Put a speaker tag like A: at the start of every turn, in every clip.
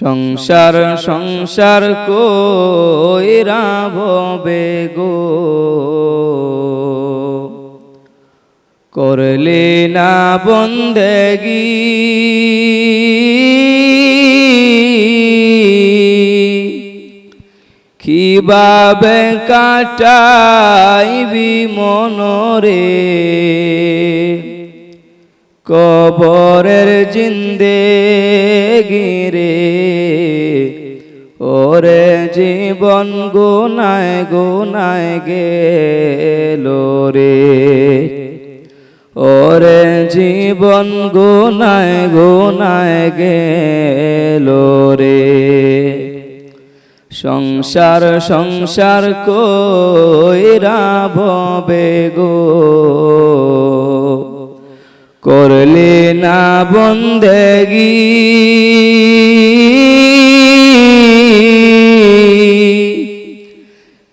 A: সংসার সংসার কইরা ভবে গো? করলে না বন্দেগি। কীভাবে কাটাইবি মনরে? কবরের জিন্দে গিরে, ওরে জীবন গুনায় গুনায় গেল রে। ওরে জীবন গুনায় গুনায় গেল রে। সংসার সংসার কইরা ভবে গো। করলে না বন্দেগি।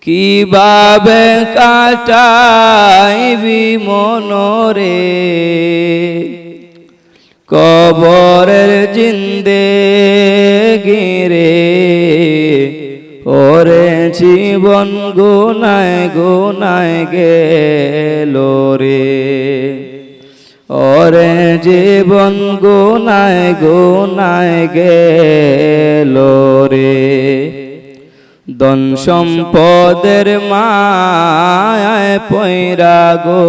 A: কীভাবে কাটাইবি মনরে? কবরের জিন্দে গিরে ওরে জীবন গুনায় গুনায় গেল রে। ওরে জীবন গুনায় গুনায় গেল রে। দন সম্পদের মায় পয়রা গো।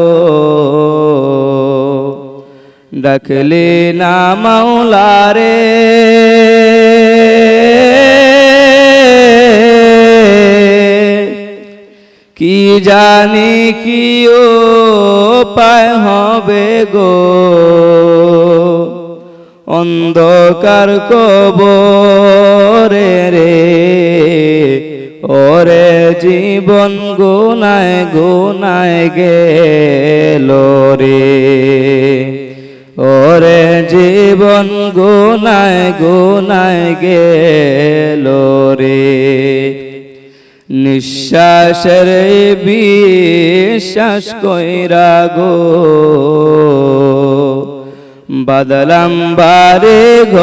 A: ডাকলে না মাওলারে কি জানি কি ও পায় হবে গো? অন্ধকার কবরে রে, ওরে জীবন গুনায় গুনায় গেল রে। ওরে জীবন গুনায় গুনায় গেল রে। নিঃশ্বাসের বিশ্বাস কইরা গো। বাদলাম বারে ঘর।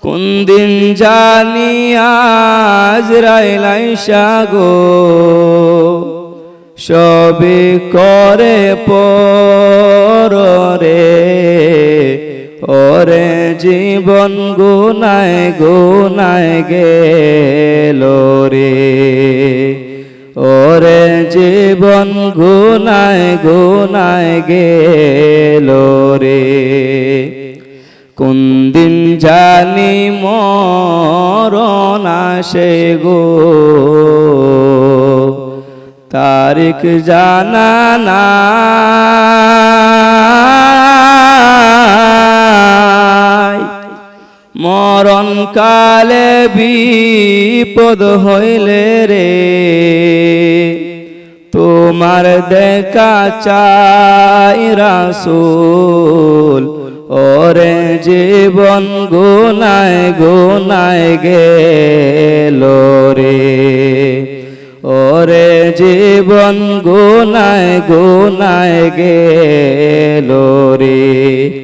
A: কোন দিন জানি আজ রাইলাইসা গো। সবে করে পরে ওরে জীবন গুনায় গুনায় গেল রে। ওরে জীবন গুনায় গুনায় গেল রে। কোন দিন জানি মরণ আসে গো। তারিখ জানা নাই কালে বিপদ হইলে রে। তোমার দেখা চাই রাসুল। ওরে জীবন গুনায় গুনায় গেল রে। ওরে জীবন গুনায় গুনায় গেল রে।